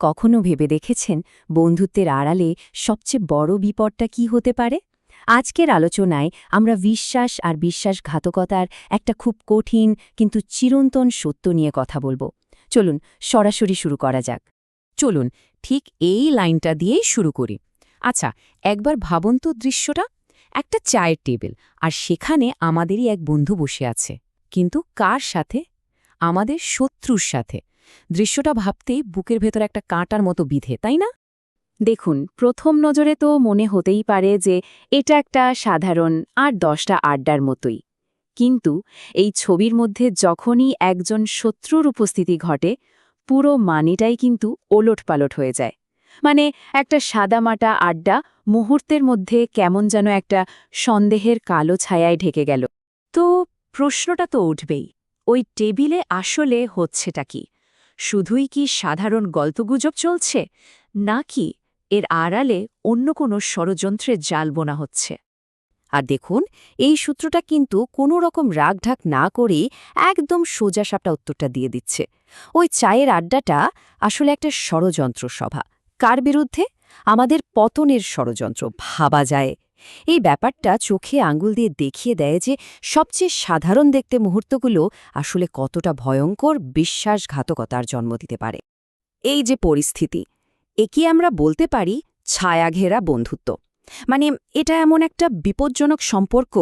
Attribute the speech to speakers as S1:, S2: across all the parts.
S1: কখনো ভেবে দেখেছেন বন্ধুত্বের আড়ালে সবচেয়ে বড় বিপদটা কি হতে পারে? আজকের আলোচনায় আমরা বিশ্বাস আর বিশ্বাসঘাতকতার একটা খুব কঠিন কিন্তু চিরন্তন সত্য নিয়ে কথা বলব। চলুন, সরাসরি শুরু করা যাক। চলুন, ঠিক এই লাইনটা দিয়েই শুরু করি। আচ্ছা একবার ভাবুন তো দৃশ্যটা। একটা চায়ের টেবিল, আর সেখানে আমাদেরই এক বন্ধু বসে আছে। কিন্তু কার সাথে? আমাদের শত্রুর সাথে। দৃশ্যটা ভাবতেই বুকের ভেতর একটা কাঁটার মতো বিধে, তাই না? দেখুন, প্রথম নজরে তো মনে হতেই পারে যে এটা একটা সাধারণ আর দশটা আড্ডার মতোই। কিন্তু এই ছবির মধ্যে যখনই একজন শত্রুর উপস্থিতি ঘটে, পুরো মানিটাই কিন্তু ওলটপালট হয়ে যায়। মানে একটা সাদামাটা আড্ডা মুহূর্তের মধ্যে কেমন যেন একটা সন্দেহের কালো ছায়ায় ঢেকে গেল। তো প্রশ্নটা তো উঠবেই, ওই টেবিলে আসলে হচ্ছেটা কি? শুধুই কি সাধারণ গল্পগুজব চলছে, নাকি এর আড়ালে অন্য কোনো ষড়যন্ত্রের জাল বোনা হচ্ছে? আর দেখুন, এই সূত্রটা কিন্তু কোনো রকম রাগঢাক না করেই একদম সোজাসাপটা উত্তরটা দিয়ে দিচ্ছে। ওই চায়ের আড্ডাটা আসলে একটা ষড়যন্ত্র সভা। কার বিরুদ্ধে? আমাদের পতনের ষড়যন্ত্র, ভাবা যায়। এই ব্যাপারটা চোখে আঙ্গুল দিয়ে দেখিয়ে দেয় যে সবচেয়ে সাধারণ দেখতে মুহূর্তগুলো আসলে কতটা ভয়ঙ্কর বিশ্বাসঘাতকতার জন্ম দিতে পারে। এই যে পরিস্থিতি একে আমরা বলতে পারি ছায়াঘেরা বন্ধুত্ব? মানে এটা এমন একটা বিপজ্জনক সম্পর্ক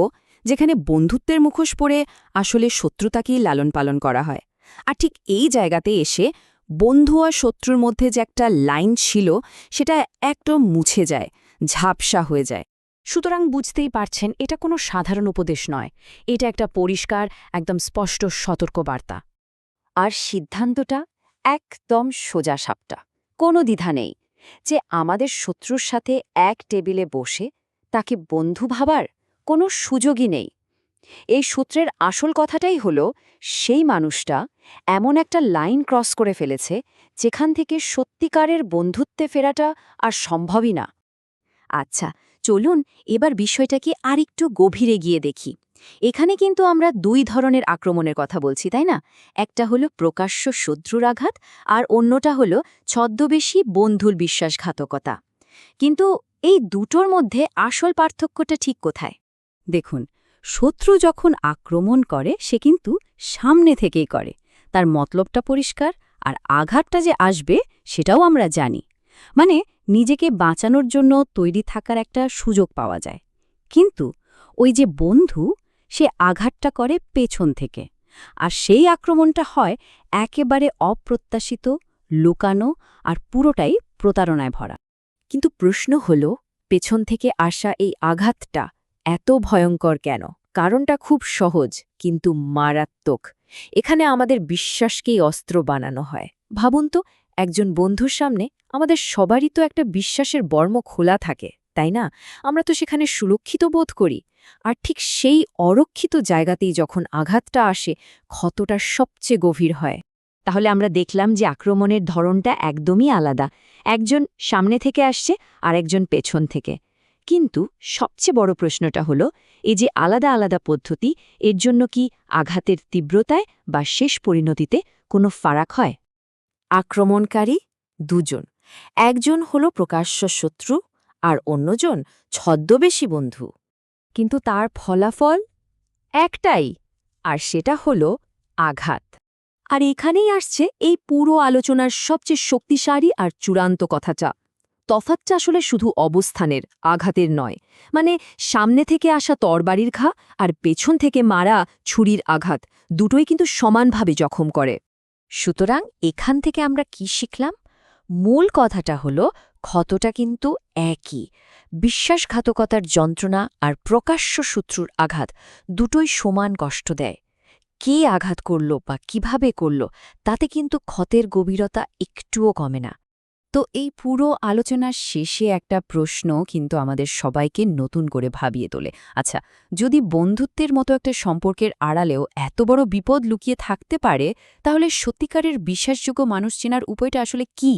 S1: যেখানে বন্ধুত্বের মুখোশ পরে আসলে শত্রুতাকেই লালন পালন করা হয়। আর ঠিক এই জায়গাতে এসে বন্ধু আর শত্রুর মধ্যে যে একটা লাইন ছিল, সেটা একদম মুছে যায়, ঝাপসা হয়ে যায়। সুতরাং বুঝতেই পারছেন, এটা কোনো সাধারণ উপদেশ নয়। এটা একটা পরিষ্কার, একদম স্পষ্ট সতর্কবার্তা। আর সিদ্ধান্তটা একদম সোজা সাপটা। কোনো দ্বিধা নেই যে আমাদের শত্রুর সাথে এক টেবিলে বসে তাকে বন্ধু ভাবার কোনো সুযোগই নেই। এই সূত্রের আসল কথাটাই হল, সেই মানুষটা এমন একটা লাইন ক্রস করে ফেলেছে যেখান থেকে সত্যিকারের বন্ধুত্বে ফেরাটা আর সম্ভবই না। আচ্ছা চলুন এবার বিষয়টাকে আরেকটু গভীরে গিয়ে দেখি। এখানে কিন্তু আমরা দুই ধরনের আক্রমণের কথা বলছি, তাই না? একটা হলো প্রকাশ্য শত্রুর আঘাত আর অন্যটা হলো ছদ্মবেশী বন্ধুর বিশ্বাসঘাতকতা। কিন্তু এই দুটোর মধ্যে আসল পার্থক্যটা ঠিক কোথায়? দেখুন, শত্রু যখন আক্রমণ করে, সে কিন্তু সামনে থেকেই করে। তার মতলবটা পরিষ্কার আর আঘাতটা যে আসবে, সেটাও আমরা জানি। মানে নিজেকে বাঁচানোর জন্য তৈরি থাকার একটা সুযোগ পাওয়া যায়। কিন্তু ওই যে বন্ধু, সে আঘাতটা করে পেছন থেকে আর সেই আক্রমণটা হয় একেবারে অপ্রত্যাশিত, লুকানো আর পুরোটাই প্রতারণায় ভরা। কিন্তু প্রশ্ন হল, পেছন থেকে আসা এই আঘাতটা এত ভয়ঙ্কর কেন? কারণটা খুব সহজ, কিন্তু মারাত্মক। এখানে আমাদের বিশ্বাসকেই অস্ত্র বানানো হয়। ভাবুন তো, একজন বন্ধুর সামনে আমাদের সবারই তো একটা বিশ্বাসের বর্ম খোলা থাকে, তাই না? আমরা তো সেখানে সুরক্ষিত বোধ করি। আর ঠিক সেই অরক্ষিত জায়গাতেই যখন আঘাতটা আসে, ক্ষতটা সবচেয়ে গভীর হয়। তাহলে আমরা দেখলাম যে আক্রমণের ধরনটা একদমই আলাদা। একজন সামনে থেকে আসছে আর একজন পেছন থেকে। কিন্তু সবচেয়ে বড় প্রশ্নটা হলো, এই যে আলাদা আলাদা পদ্ধতি, এর জন্য কি আঘাতের তীব্রতায় বা শেষ পরিণতিতে কোনো ফারাক হয়? আক্রমণকারী দুজন। একজন হল প্রকাশ্য শত্রু আর অন্যজন ছদ্মবেশী বন্ধু। কিন্তু তার ফলাফল একটাই, আর সেটা হল আঘাত। আর এখানেই আসছে এই পুরো আলোচনার সবচেয়ে শক্তিশালী আর চূড়ান্ত কথাটা। তফাতটা আসলে শুধু অবস্থানের, আঘাতের নয়। মানে সামনে থেকে আসা তরবারির ঘা আর পেছন থেকে মারা ছুরির আঘাত দুটোই কিন্তু সমানভাবে জখম করে। সুতরাং এখান থেকে আমরা কি শিখলাম? মূল কথাটা হলো, ক্ষতটা কিন্তু একই। বিশ্বাসঘাতকতার যন্ত্রণা আর প্রকাশ্য শত্রুর আঘাত দুটোই সমান কষ্ট দেয়। কে আঘাত করল বা কীভাবে করল, তাতে কিন্তু ক্ষতের গভীরতা একটুও কমে না। তো এই পুরো আলোচনার শেষে একটা প্রশ্ন কিন্তু আমাদের সবাইকে নতুন করে ভাবিয়ে তোলে। আচ্ছা যদি বন্ধুত্বের মতো একটা সম্পর্কের আড়ালেও এত বড় বিপদ লুকিয়ে থাকতে পারে, তাহলে সত্যিকারের বিশ্বাসযোগ্য মানুষ চেনার উপায়টা আসলে কী?